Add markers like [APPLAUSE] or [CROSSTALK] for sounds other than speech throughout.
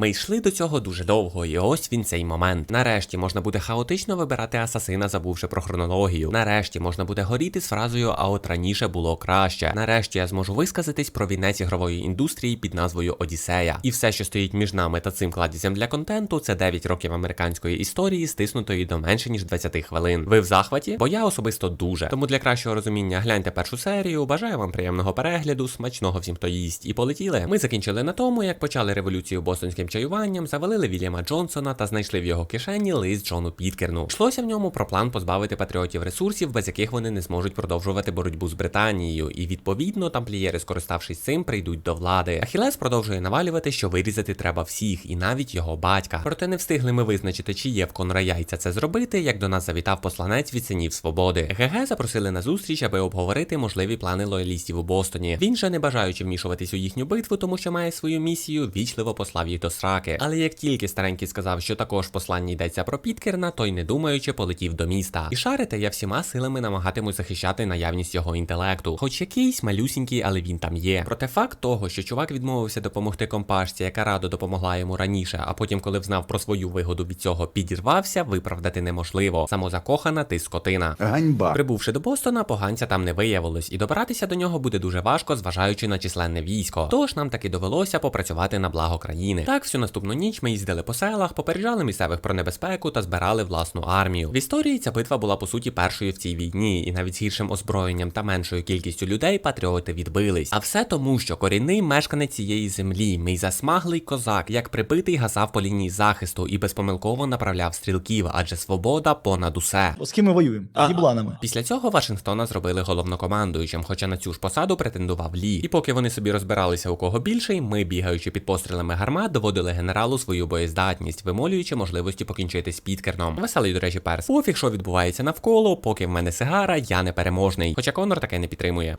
Ми йшли до цього дуже довго, і ось він цей момент. Нарешті можна буде хаотично вибирати асасина, забувши про хронологію. Нарешті можна буде горіти з фразою, а от раніше було краще. Нарешті я зможу висказатись про вінець ігрової індустрії під назвою Одіссея. І все, що стоїть між нами та цим кладізем для контенту, це 9 років американської історії, стиснутої до менше ніж 20 хвилин. Ви в захваті? Бо я особисто дуже. Тому для кращого розуміння гляньте першу серію. Бажаю вам приємного перегляду, смачного всім, хто їсть, і полетіли. Ми закінчили на тому, як почали революцію бостонським чаюванням, завалили Вільяма Джонсона та знайшли в його кишені лист Джону Піткерну. Йшлося в ньому про план позбавити патріотів ресурсів, без яких вони не зможуть продовжувати боротьбу з Британією. І відповідно тамплієри, скориставшись цим, прийдуть до влади. Ахілес продовжує навалювати, що вирізати треба всіх, і навіть його батька. Проте не встигли ми визначити, чи є в Конора яйця це зробити, як до нас завітав посланець від синів свободи. ГГ запросили на зустріч, аби обговорити можливі плани лоялістів у Бостоні. Він же, не бажаючи вмішуватись у їхню битву, тому що має свою місію, вічливо послав їх до сраки. Але як тільки старенький сказав, що також в посланні йдеться про Піткерна, той не думаючи полетів до міста. І шарите я всіма силами намагатимусь захищати наявність його інтелекту. Хоч якийсь малюсінький, але він там є. Проте факт того, що чувак відмовився допомогти компашці, яка радо допомогла йому раніше, а потім, коли взнав про свою вигоду від цього, підірвався, виправдати неможливо. Самозакохана ти скотина. Ганьба. Прибувши до Бостона, поганця там не виявилось, і добиратися до нього буде дуже важко, зважаючи на численне військо. Тож нам таки довелося попрацювати на благо країни. Так, всю наступну ніч ми їздили по селах, попереджали місцевих про небезпеку та збирали власну армію. В історії ця битва була по суті першою в цій війні, і навіть з гіршим озброєнням та меншою кількістю людей патріоти відбились. А все тому, що корінний мешканець цієї землі, мій засмаглий козак, як прибитий гасав по лінії захисту і безпомилково направляв стрілків, адже свобода понад усе. З ким ми воюємо? З їбланами. Після цього Вашингтона зробили головнокомандуючим, хоча на цю ж посаду претендував Лі. І поки вони собі розбиралися у кого більший, ми, бігаючи під пострілами гармат, доводили генералу свою боєздатність, вимолюючи можливості покінчити з Піткерном. Веселий, до речі, перс. Пофіг, що відбувається навколо, поки в мене сигара, я не переможний. Хоча Конор таке не підтримує.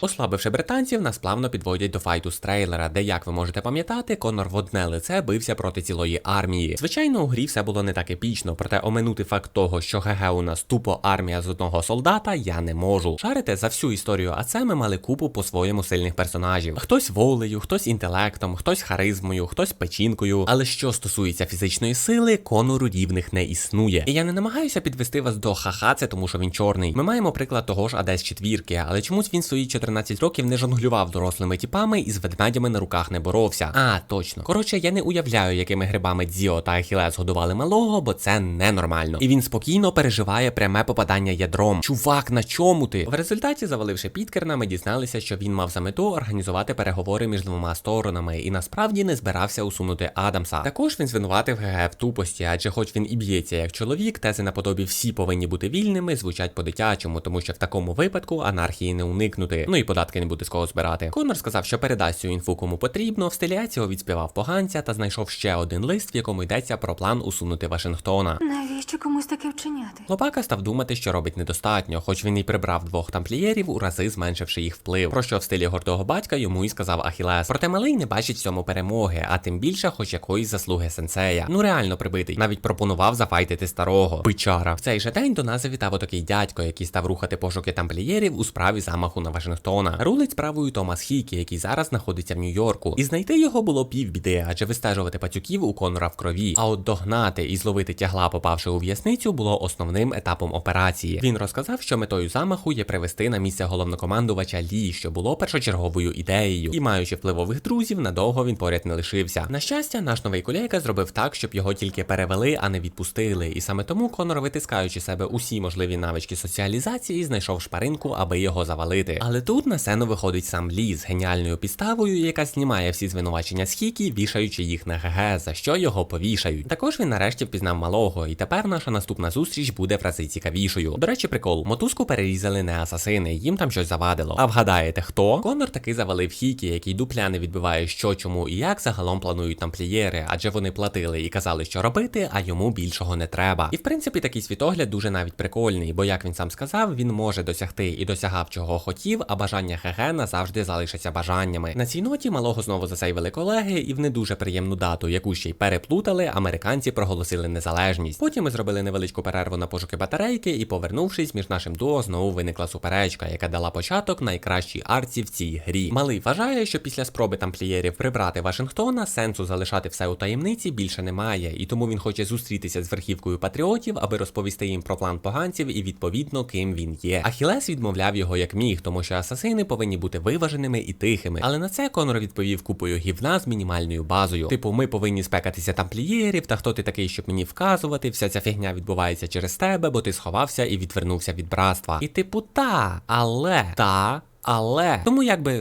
Ослабивши британців, нас плавно підводять до файту з трейлера, де, як ви можете пам'ятати, Конор в одне лице бився проти цілої армії. Звичайно, у грі все було не так епічно, проте оминути факт того, що ГГ у нас тупо армія з одного солдата, я не можу. Шарите за всю історію АЦ ми мали купу по-своєму сильних персонажів. Хтось волею, хтось інтелектом, хтось харизмою, хтось печінкою. Але що стосується фізичної сили, конуру рівних не існує. І я не намагаюся підвести вас до ха-ха, це тому що він чорний. Ми маємо приклад того ж Адес четвірки, але чомусь він свої 14 років не жонглював дорослими тіпами і з ведмедями на руках не боровся. А, точно. Коротше, я не уявляю, якими грибами Дзіо та Ахілес годували малого, бо це ненормально. І він спокійно переживає пряме попадання ядром. Чувак, на чому ти? В результаті, заваливши Піткерна, ми дізналися, що він мав за мету організувати переговори між двома сторонами і насправді не збирався усунути Адамса. Також він звинуватив ГГ в тупості, адже хоч він і б'ється як чоловік, тези наподобі всі повинні бути вільними, звучать по-дитячому, тому що в такому випадку анархії не уникнути. Ну і податки не буде з кого збирати. Конор сказав, що передасть цю інфу кому потрібно. В стилі Еціо відспівав поганця та знайшов ще один лист, в якому йдеться про план усунути Вашингтона. Навіщо комусь таке вчиняти? Лопака став думати, що робить недостатньо, хоч він і прибрав двох тамплієрів, у рази зменшивши їх вплив. Про що в стилі гордого батька йому і сказав Ахілес. Проте малий не бачить в цьому перемоги, а тим більше, хоч якоїсь заслуги сенсея. Ну реально прибитий. Навіть пропонував зафайтити старого. Бичара. В цей же день до нас завітав отакий дядько, який став рухати пошуки тамплієрів у справі замаху на Вашингтона. Рулить справою Томас Хікі, який зараз знаходиться в Нью-Йорку. І знайти його було півбіди, адже вистежувати пацюків у Конора в крові. А от догнати і зловити тягла, попавши у в'язницю, було основним етапом операції. Він розказав, що метою замаху є привести на місце головнокомандувача Лі, що було першочерговою ідеєю. І маючи впливових друзів, надовго він поряд не лишився. На щастя, наш новий колега зробив так, щоб його тільки перевели, а не відпустили. І саме тому Конор, витискаючи себе усі можливі навички соціалізації, знайшов шпаринку, аби його завалити. Але тут на сцену виходить сам Лі з геніальною підставою, яка знімає всі звинувачення з Хікі, вішаючи їх на ГГ, за що його повішають. Також він нарешті впізнав малого, і тепер наша наступна зустріч буде в рази цікавішою. До речі, прикол, мотузку перерізали не асасини, їм там щось завадило. А вгадаєте, хто? Конор таки завалив Хікі, який дупля не відбиває що, чому і як загалом планують тамплієри, адже вони платили і казали, що робити, а йому більшого не треба. І в принципі такий світогляд дуже навіть прикольний, бо як він сам сказав, він може досягти і досягав чого хотів, а бажання ГГ назавжди залишаться бажаннями. На цій ноті малого знову засейвили колеги, і в не дуже приємну дату, яку ще й переплутали, американці проголосили незалежність. Потім ми зробили невеличку перерву на пошуки батарейки, і повернувшись, між нашим дуо знову виникла суперечка, яка дала початок найкращій арці в цій грі. Малий вважає, що після спроби тамплієрів прибрати Вашингтон. Вашингтона, сенсу залишати все у таємниці більше немає, і тому він хоче зустрітися з верхівкою патріотів, аби розповісти їм про план поганців і відповідно ким він є. Ахілес відмовляв його як міг, тому що асасини повинні бути виваженими і тихими. Але на це Конор відповів купою гівна з мінімальною базою. Типу, ми повинні спекатися тамплієрів, та хто ти такий, щоб мені вказувати? Вся ця фігня відбувається через тебе, бо ти сховався і відвернувся від братства. І типу, та, але та. Але тому якби.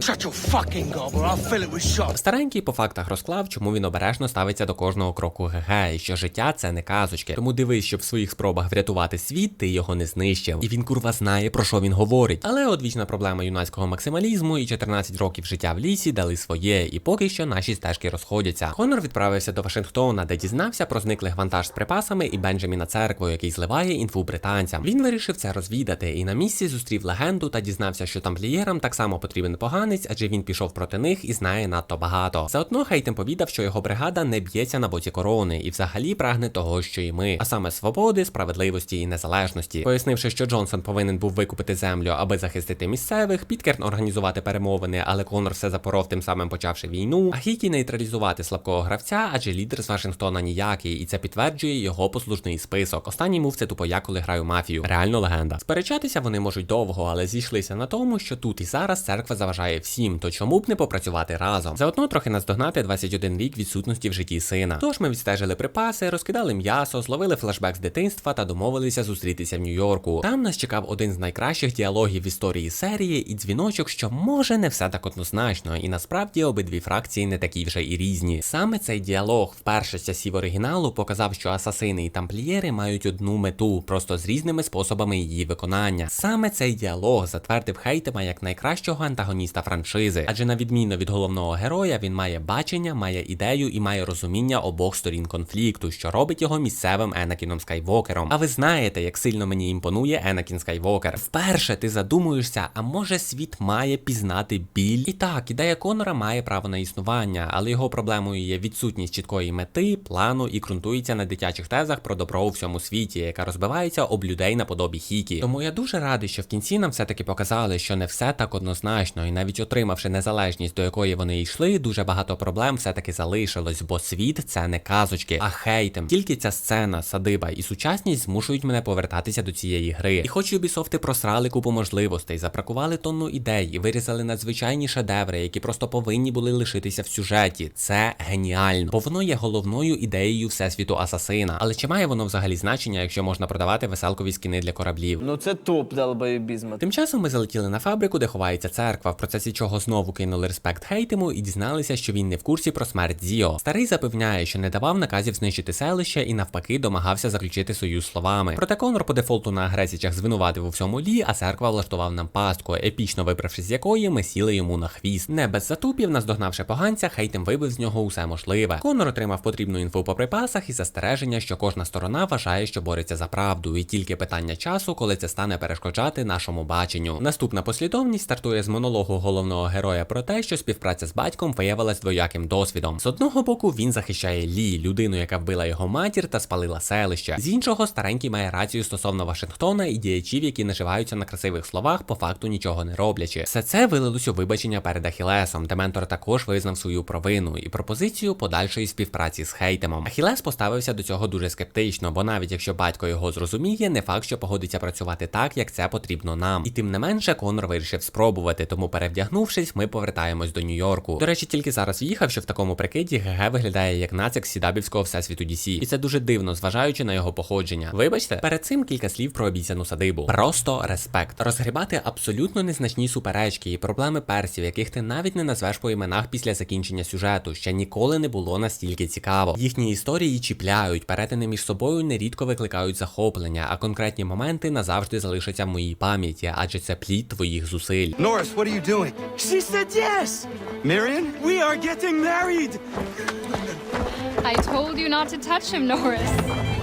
Старенький по фактах розклав, чому він обережно ставиться до кожного кроку ГГ, і що життя це не казочки. Тому дивись, щоб в своїх спробах врятувати світ ти його не знищив. І він курва знає про що він говорить. Але одвічна проблема юнацького максималізму і 14 років життя в лісі дали своє, і поки що наші стежки розходяться. Конор відправився до Вашингтона, де дізнався про зниклих вантаж з припасами і Бенджаміна церкву, який зливає інфу британцям. Він вирішив це розвідати і на місці зустрів легенду та дізнався, що тамплієрам так само потрібен поганець, адже він пішов проти них і знає надто багато. Заодно Хейтем повідав, що його бригада не б'ється на боці корони і взагалі прагне того, що і ми, а саме свободи, справедливості і незалежності. Пояснивши, що Джонсон повинен був викупити землю, аби захистити місцевих, Підкерн організувати перемовини, але Конор все запоров, тим самим почавши війну. А Хікі нейтралізувати слабкого гравця, адже лідер з Вашингтона ніякий, і це підтверджує його послужний список. Останній мув це тупо я, коли граю мафію. Реально легенда. Сперечатися вони можуть довго, але зійшлися на тому, що тут зараз церква заважає всім, то чому б не попрацювати разом? Заодно трохи наздогнати 21 рік відсутності в житті сина. Тож ми відстежили припаси, розкидали м'ясо, зловили флешбек з дитинства та домовилися зустрітися в Нью-Йорку. Там нас чекав один з найкращих діалогів в історії серії і дзвіночок, що може не все так однозначно, і насправді обидві фракції не такі вже і різні. Саме цей діалог вперше з часів оригіналу показав, що асасини і тамплієри мають одну мету, просто з різними способами її виконання. Саме цей діалог затвердив Хейтема як найкращого антагоніста франшизи, адже на відміну від головного героя, він має бачення, має ідею і має розуміння обох сторін конфлікту, що робить його місцевим Енакіном Скайвокером. А ви знаєте, як сильно мені імпонує Енакін Скайвокер. Вперше ти задумуєшся, а може світ має пізнати біль? І так, ідея Конора має право на існування, але його проблемою є відсутність чіткої мети, плану і ґрунтується на дитячих тезах про добро у всьому світі, яка розбивається об людей наподобі Хікі. Тому я дуже радий, що в кінці нам все-таки показали, що не все так однозначно, і навіть отримавши незалежність, до якої вони йшли, дуже багато проблем все-таки залишилось, бо світ це не казочки, а хейтем. Тільки ця сцена, садиба і сучасність змушують мене повертатися до цієї гри. І хоч Ubisoft просрали купу можливостей, запракували тонну ідей і вирізали надзвичайні шедеври, які просто повинні були лишитися в сюжеті. Це геніально, бо воно є головною ідеєю всесвіту Асасина. Але чи має воно взагалі значення, якщо можна продавати веселкові скіни для кораблів? Ну це топ долбоєбізма. Тим часом ми залетіли на фабрику, де ховається церква, в процесі чого знову кинули респект Хейтему і дізналися, що він не в курсі про смерть Зіо. Старий запевняє, що не давав наказів знищити селище і навпаки домагався заключити союз словами. Проте Конор по дефолту на агресіях звинуватив у всьому лі, а церква влаштував нам пастку, епічно виправшись з якої ми сіли йому на хвіст. Не без затупів, наздогнавши поганця, Хейтем вибив з нього усе можливе. Конор отримав потрібну інфу по припасах і застереження, що кожна сторона вважає, що бореться за правду, і тільки питання часу, коли це стане перешкоджати нашому баченню. Наступна послідовність стартує з монологу головного героя про те, що співпраця з батьком виявилась двояким досвідом. З одного боку він захищає Лі, людину, яка вбила його матір та спалила селище. З іншого, старенький має рацію стосовно Вашингтона і діячів, які наживаються на красивих словах, по факту нічого не роблячи. Все це вилилось у вибачення перед Ахілесом, де ментор також визнав свою провину і пропозицію подальшої співпраці з Хейтемом. Ахілес поставився до цього дуже скептично, бо навіть якщо батько його зрозуміє, не факт, що погодиться працювати так, як це потрібно нам. І тим не менше, Конор вирішив спробувати, тому перевдягнувшись, ми повертаємось до Нью-Йорку. До речі, тільки зараз в'їхав, що в такому прикиді ГГ виглядає як нацик сідабівського всесвіту DC. І це дуже дивно, зважаючи на його походження. Вибачте, перед цим кілька слів про обіцяну садибу. Просто респект. Розгрібати абсолютно незначні суперечки і проблеми персів, яких ти навіть не назвеш по іменах після закінчення сюжету, ще ніколи не було настільки цікаво. Їхні історії чіпляють, перетини між собою нерідко викликають захоплення, а конкретні моменти назавжди залишаться в моїй пам'яті, адже це плід твоїх зусиль. Norris, what are you doing? She said yes! Marion? We are getting married! I told you not to touch him, Norris.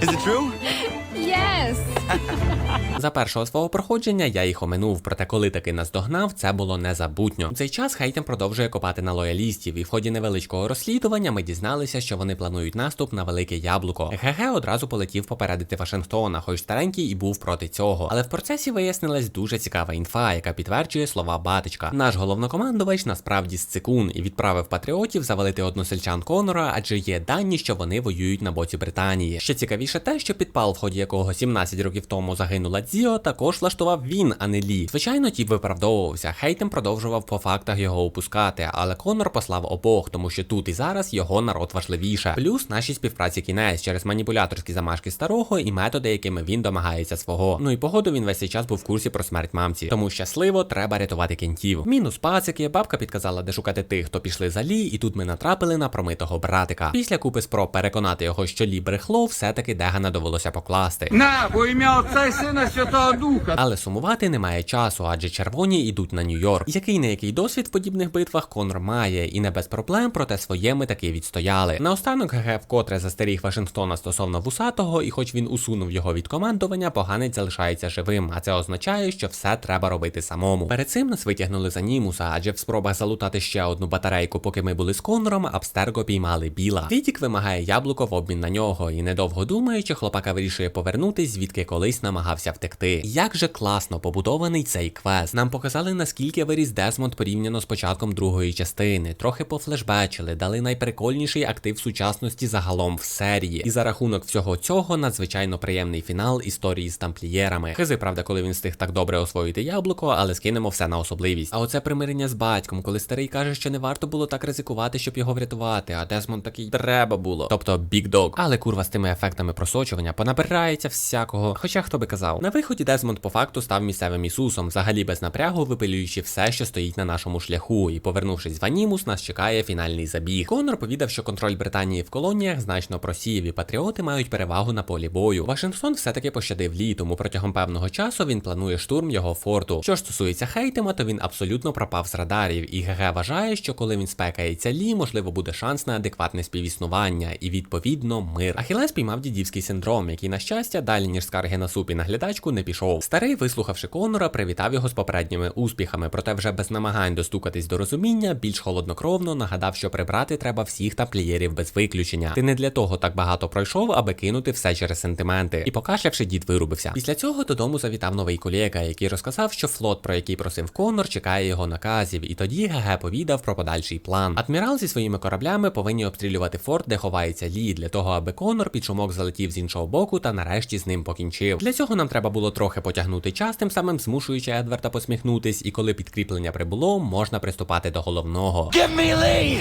Is it true? [LAUGHS] Єс! [LAUGHS] За першого свого проходження я їх оминув, проте коли таки наздогнав, це було незабутньо. В цей час Хейтем продовжує копати на лоялістів, і в ході невеличкого розслідування ми дізналися, що вони планують наступ на велике яблуко. ГГ одразу полетів попередити Вашингтона, хоч старенький і був проти цього. Але в процесі вияснилась дуже цікава інфа, яка підтверджує слова батечка. Наш головнокомандувач насправді сцикун і відправив патріотів завалити односельчан Конора, адже є дані, що вони воюють на боці Британії. Ще цікавіше те, що підпал, в ході якого 17 років тому загинула Дзіо, також влаштував він, а не Лі. Звичайно, тіп виправдовувався. Хейтем продовжував по фактах його опускати, але Конор послав обох, тому що тут і зараз його народ важливіше. Плюс нашій співпраці кінець через маніпуляторські замашки старого і методи, якими він домагається свого. Ну і погоду він весь цей час був в курсі про смерть мамці. Тому щасливо треба рятувати кінтів. Мінус пацики, бабка підказала, де шукати тих, хто пішли за Лі, і тут ми натрапили на промитого братика. Після купи спроб переконати його, що Лі брехло, все-таки Дегана довелося покласти. На, во ім'я Отця і Сина Святого Духа. Але сумувати немає часу, адже червоні йдуть на Нью-Йорк. Який не який досвід в подібних битвах Конор має, і не без проблем, проте своє ми таки відстояли. Наостанок ГГ вкотре застеріг Вашингтона стосовно вусатого, і хоч він усунув його від командування, поганець залишається живим. А це означає, що все треба робити самому. Перед цим нас витягнули за Німуса, адже в спробах залутати ще одну батарейку, поки ми були з Конором, Абстерго піймали біла. Фідік вимагає яблуко в обмін на нього, і недовго думаючи, хлопака вирішує повернутись, звідки колись намагався втекти. Як же класно побудований цей квест. Нам показали наскільки виріс Десмонд порівняно з початком другої частини. Трохи пофлешбечили, дали найприкольніший актив сучасності загалом в серії. І за рахунок всього цього надзвичайно приємний фінал історії з тамплієрами. Хизи, правда, коли він встиг так добре освоїти яблуко, але скинемо все на особливість. А оце примирення з батьком, коли старий каже, що не варто було так ризикувати, щоб його врятувати. А Десмонд такий треба було. Тобто Big Dog. Але курва з тими ефектами просочування понабирається всякого. Хоча хто би казав, на виході Десмонд по факту став місцевим Ісусом, взагалі без напрягу випилюючи все, що стоїть на нашому шляху. І повернувшись в Анімус, нас чекає фінальний забіг. Конор повідав, що контроль Британії в колоніях значно просів, і патріоти мають перевагу на полі бою. Вашингтон все-таки пощадив Лі, тому протягом певного часу він планує штурм його форту. Що ж стосується Хейтема, то він абсолютно пропав з радарів, і ГГ вважає, що коли він спекається Лі, можливо, буде шанс на адекватне співіснування і відповідно мир. Ахілес піймав дідівський синдром, який, на щастя, далі ніж скарги на супі на глядачку не пішов. Старий, вислухавши Конора, привітав його з попередніми успіхами, проте вже без намагань достукатись до розуміння, більш холоднокровно нагадав, що прибрати треба всіх тамплієрів без виключення. Ти не для того так багато пройшов, аби кинути все через сентименти. І покашлявши, дід вирубився. Після цього додому завітав новий колега, який розказав, що флот, про який просив Конор, чекає його наказів, і тоді ГГ повідав про подальший план. Адмірал зі своїми кораблями повинні обстрілювати форт, де ховається Лі, для того, аби Конор під шумок залетів з іншого боку та нарешті з ним покінчив. Для цього нам треба було трохи потягнути час, тим самим змушуючи Едварда посміхнутись, і коли підкріплення прибуло, можна приступати до головного.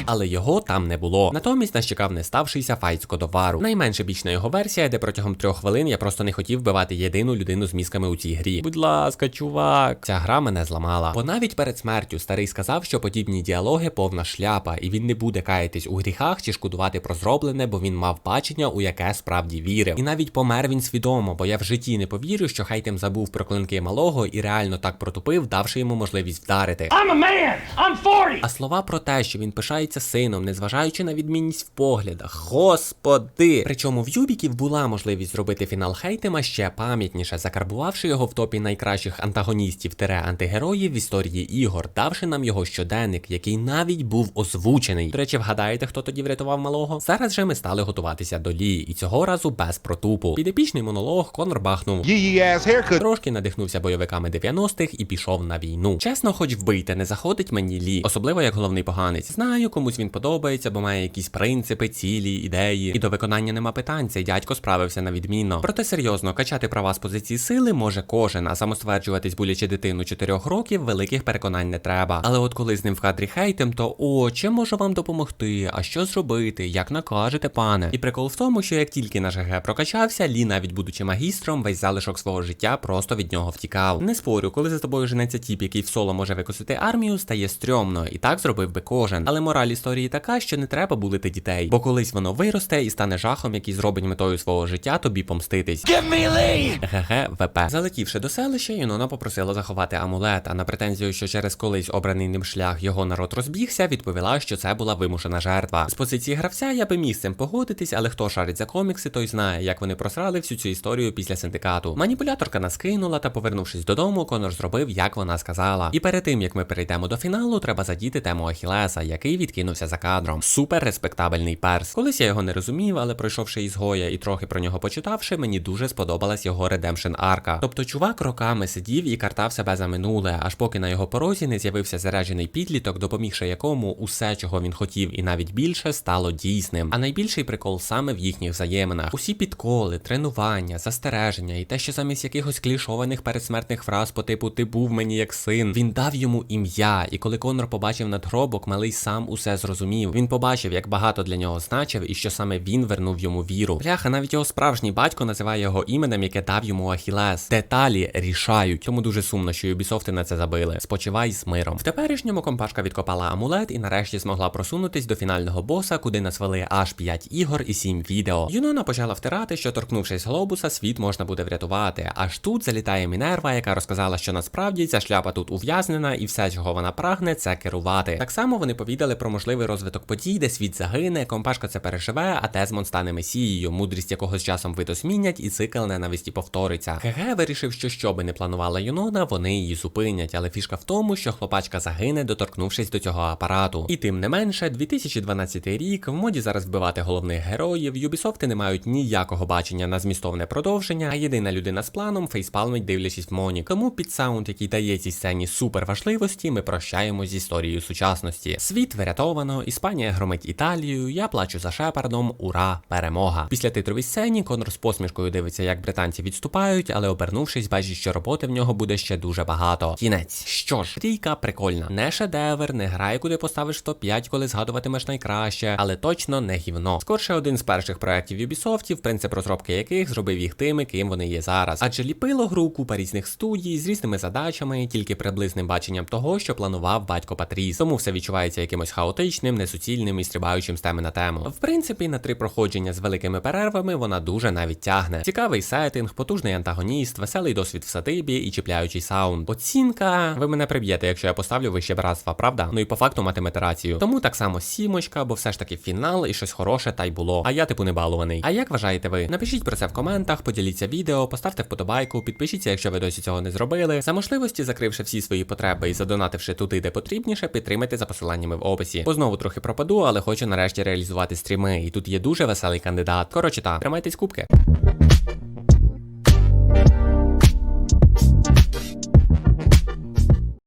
Але його там не було. Натомість нас чекав неставшийся файт з кодовару. Найменше бічна його версія, де протягом трьох хвилин я просто не хотів вбивати єдину людину з мізками у цій грі. Будь ласка, чувак, ця гра мене зламала. Бо навіть перед смертю старий сказав, що подібні діалоги повна шляпа, і він не буде каятись у гріхах чи шкодувати про зроблене, бо він мав бачення, у яке справді вірив. І навіть помер він свідомо, бо я в житті не повірю, що Хейтем забув про клинки малого і реально так протупив, давши йому можливість вдарити. I'm a man. I'm 40. А слова про те, що він пишається сином, незважаючи на відмінність в поглядах, господи. Причому в Юбіків була можливість зробити фінал Хейтема ще пам'ятніше, закарбувавши його в топі найкращих антагоністів тере антигероїв в історії ігор, давши нам його щоденник, який навіть був озвучений. До речі, вгадаєте, хто тоді врятував малого? Зараз же ми стали готуватися до Лі, і цього разу без протупу. Під епічний монолог Конор бахнув. Трошки надихнувся бойовиками 90-х і пішов на війну. Чесно, хоч вбийте, не заходить мені лі, особливо як головний поганець. Знаю, комусь він подобається, бо має якісь принципи, цілі, ідеї. І до виконання нема питань. Цей дядько справився на відмінно. Проте серйозно, качати права з позиції сили може кожен, а самостверджуватись булячи дитину 4 років, великих переконань не треба. Але от коли з ним в кадрі хейтем, то о, чим можу вам допомогти? А що зробити? Як накажете, пане? І прикол в тому, що як тільки наш ГГ прокачався, Лі, навіть будучи магістром, весь залишок свого життя просто від нього втікав. Не спорю, коли за тобою женеться тіп, який в соло може викосити армію, стає стрьомно, і так зробив би кожен. Але мораль історії така, що не треба булити дітей, бо колись воно виросте і стане жахом, який зробить метою свого життя тобі помститись. Give me Lee! ГГ ВП. Залетівши до селища, Юнона попросила заховати амулет, а на претензію, що через колись обраний ним шлях його народ розбігся, відповіла, що це була вимушена жертва. З позиції гравця я би міг з цим погодитись, але хто шарить за комікси, той знає, як вони просрали всю всю цю історію після синдикату. Маніпуляторка нас кинула та, повернувшись додому, Конор зробив, як вона сказала. І перед тим як ми перейдемо до фіналу, треба задіти тему Ахілеса, який відкинувся за кадром. Супер респектабельний перс. Колись я його не розумів, але пройшовши ізгоя і трохи про нього почитавши, мені дуже сподобалась його редемшн арка. Тобто чувак роками сидів і картав себе за минуле, аж поки на його порозі не з'явився заряджений підліток, допомігши якому усе, чого він хотів, і навіть більше стало дійсним. А найбільший прикол саме в їхніх взаєминах. Усі підколи, тренування, застереження і те, що замість якихось клішованих передсмертних фраз по типу Ти був мені як син, він дав йому ім'я. І коли Конор побачив надгробок, малий сам усе зрозумів. Він побачив, як багато для нього значив, і що саме він вернув йому віру. Бляха, навіть його справжній батько називає його іменем, яке дав йому Ахілес. Деталі рішають. Тому дуже сумно, що Юбісофти на це забили. Спочивай з миром. В теперішньому компашка відкопала амулет і нарешті змогла просунутись до фінального боса, куди нас вели аж 5 ігор і 7 відео. Юнона почала втирати, що торкнувшись глобуса, світ можна буде врятувати. Аж тут залітає Мінерва, яка розказала, що насправді ця шляпа тут ув'язнена, і все, чого вона прагне, це керувати. Так само вони повідали про можливий розвиток подій, де світ загине, компашка це переживе, а Тезмон стане месією, мудрість якого з часом видосмінять, і цикл ненависті повториться. ГГ вирішив, що що би не планувала Юнона, вони її зупинять, але фішка в тому, що хлопачка загине, доторкнувшись до цього апарату. І тим не менше, 2012 рік в моді зараз вбивати головних героїв. Юбісофти не мають ніякого бачення на змістовне продовження, а єдина людина з планом фейспалмить, дивлячись в Монік. Тому під саунд, який дає цій сцені супер важливості, ми прощаємо з історією сучасності. Світ врятовано, Іспанія громить Італію. Я плачу за Шепардом. Ура, перемога! Після титровій сцені Конор з посмішкою дивиться, як британці відступають, але обернувшись, бачить, що роботи в нього буде ще дуже багато. Кінець. Що ж, трійка прикольна. Не шедевр, не грай, куди поставиш в топ-5, коли згадуватимеш найкраще, але точно не гівно. Скорше один з перших проєктів Ubisoft, принцип розробки яких зробив їх тими, ким вони є зараз. Адже ліпило гру купа різних студій з різними задачами, тільки приблизним баченням того, що планував батько Патріс. Тому все відчувається якимось хаотичним, несуцільним і стрибаючим з теми на тему. В принципі, на три проходження з великими перервами вона дуже навіть тягне. Цікавий сеттинг, потужний антагоніст, веселий досвід в садибі і чіпляючий саунд. Оцінка, ви мене приб'єте, якщо я поставлю вище братства, правда? Ну і по факту матиме рацію. Тому так само сімочка, бо все ж таки фінал і щось хороше та й було. А я типу не балований. А як вважаєте ви? Напишіть про це в коментах, поділіться відео, поставте вподобайку, підпишіться, якщо ви досі цього не зробили. За можливості, закривши всі свої потреби і задонативши туди, де потрібніше, підтримайте за посиланнями в описі. Бо знову трохи пропаду, але хочу нарешті реалізувати стріми. І тут є дуже веселий кандидат. Коротше, та тримайтесь кубки.